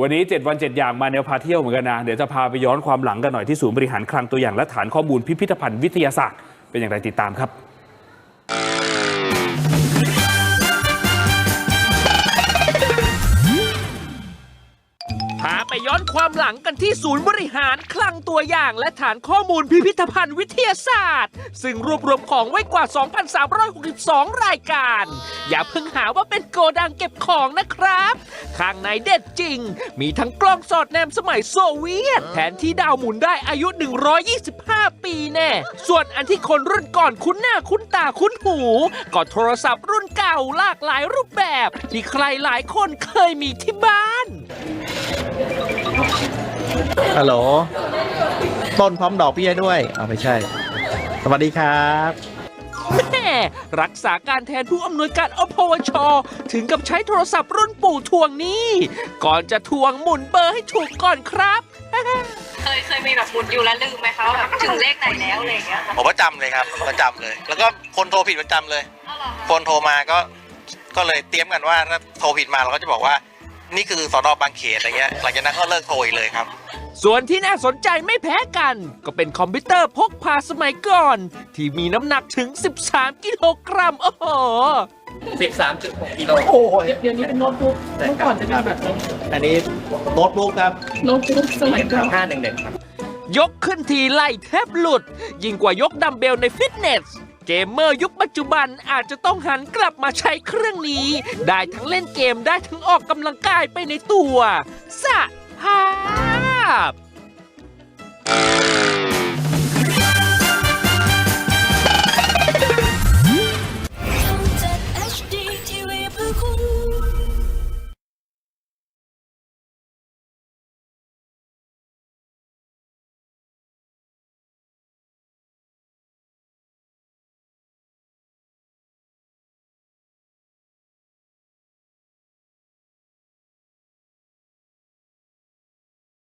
วันนี้ 7 วัน 7 อย่างมาแนวพาเที่ยวเหมือนกันนะ เดี๋ยวจะพาไปย้อนความหลังกันหน่อยที่ศูนย์บริหารคลังตัวอย่างและฐานข้อมูลพิพิธภัณฑ์วิทยาศาสตร์ เป็นอย่างไรติดตามครับ ย้อนความหลังกันที่ศูนย์บริหารคลังตัวอย่างและฐานข้อมูลพิพิธภัณฑ์วิทยาศาสตร์ ซึ่งรวบรวมของไว้กว่า 2,362 รายการ อย่าเพิ่งหาว่าเป็นโกดังเก็บของนะครับ ข้างในเด็ดจริง มีทั้งกล้องสอดแนมสมัยโซเวียตแผนที่ดาวหมุนได้อายุ 125 ปีแน่ ส่วนอันที่คนรุ่นก่อนคุ้นหน้าคุ้นตาคุ้นหู ก็โทรศัพท์รุ่นเก่าหลากหลายรูปแบบ ที่ใครหลายคนเคยมีที่บ้าน ฮัลโหล ต้นพร้อมดอกพี่ให้ด้วย เอาไม่ใช่ สวัสดีครับ แม่รักษาการแทนผู้อำนวยการอพวช ถึงกับใช้โทรศัพท์รุ่นปู่ทวงหนี้ ก่อนจะทวงหมุนเบอร์ให้ถูกก่อนครับ เคยเคยมีแบบหมุนอยู่แล้วลืมไหมคะว่าแบบถึงเลขไหนแล้วอะไรอย่างเงี้ยค่ะผมประจำเลยครับประจำเลย แล้วก็คนโทรผิดประจำเลย เอาเหรอคนโทรมาก็ก็เลยเตรียมกันว่าถ้าโทรผิดมาเราก็จะบอกว่า นี่คือสอนอบางเขตอะไรเงี้ยหลังจากนั้นก็เลิกโทรอีกเลยครับ ส่วนที่น่าสนใจไม่แพ้กัน ก็เป็นคอมพิวเตอร์พกพาสมัยก่อน ที่มีน้ำหนักถึง 13 กิโลกรัม โอ้โห 13.6กิโลโอ้ยเดี๋ยวนี้เป็นโน้ตบุ๊กเมื่อก่อนจะเป็นแบบอันนี้โน้ตบุ๊กครับโน้ตบุ๊กสมัยก่อน511ครับยกขึ้นทีไล่แทบหลุด ยิ่งกว่ายกดัมเบลในฟิตเนส เกมเมอร์ยุคปัจจุบันอาจจะต้องหันกลับมาใช้เครื่องนี้ ได้ทั้งเล่นเกมได้ทั้งออกกำลังกายไปในตัว สะภาพ